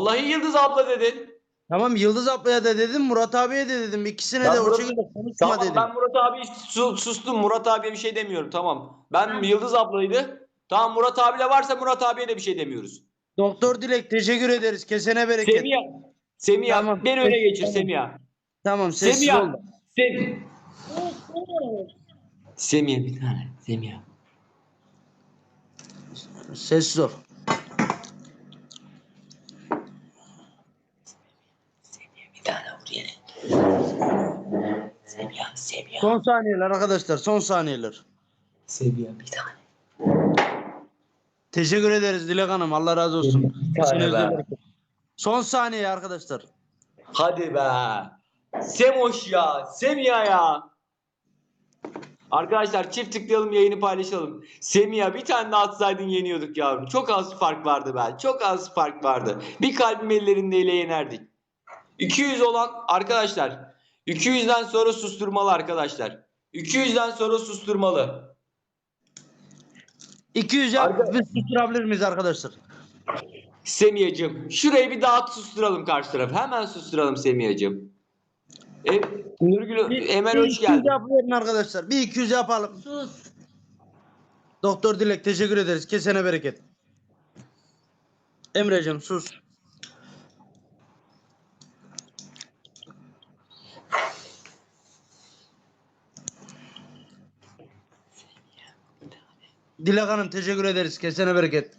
Vallahi Yıldız abla dedin. Tamam Yıldız ablaya da dedim Murat abiye de dedim. İkisine Ben de o Murat- şekilde konuşma Tamam dedim. ben Murat abi su- sustum. Murat abiye bir şey demiyorum. Tamam. Ben Yıldız ablaydı. Tamam Murat abiyle varsa Murat abiye de bir şey demiyoruz. Doktor Dilek teşekkür ederiz. Kesene bereket. Semiha. Semiha Tamam. beni öne geçir. Semiha. Tamam sessiz Semiha. ol. Sem Semiha bir tane. Semiha. Sessiz ol. Tane vur yere. Semiha. Semiha. Son saniyeler arkadaşlar son saniyeler. Semiha bir tane. Teşekkür ederiz Dilek Hanım. Allah razı olsun. Bir tane be. Son saniye arkadaşlar. Hadi be. Semoş ya. Semiha ya. Arkadaşlar çift tıklayalım yayını paylaşalım. Semiha bir tane daha atsaydın yeniyorduk yavrum. Çok az fark vardı be. Çok az fark vardı. Bir kalbim ellerindeyle yenerdik. 200 olan arkadaşlar. 200'den sonra susturmalı arkadaşlar. 200'den sonra susturmalı. 200 yap Arka- biz susturabilir miyiz arkadaşlar? Semiha'cığım şurayı bir dağıt susturalım karşı tarafı. Hemen susturalım Semiha'cığım. E, Nurgül, Emel Bir hoş 200 geldin. yapıverin arkadaşlar. Bir 200 yapalım. Sus. Doktor Dilek teşekkür ederiz. Kesene bereket. Emre'cim sus. Dilek Hanım teşekkür ederiz. Kesene bereket.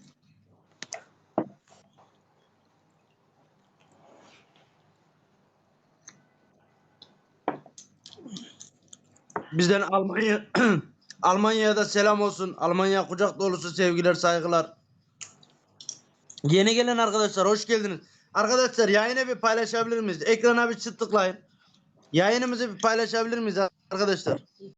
Bizden Almanya Almanya'ya da selam olsun. Almanya kucak dolusu sevgiler, saygılar. Yeni gelen arkadaşlar hoş geldiniz. Arkadaşlar yayını bir paylaşabilir miyiz? Ekrana bir çıt tıklayın. Yayınımızı bir paylaşabilir miyiz arkadaşlar?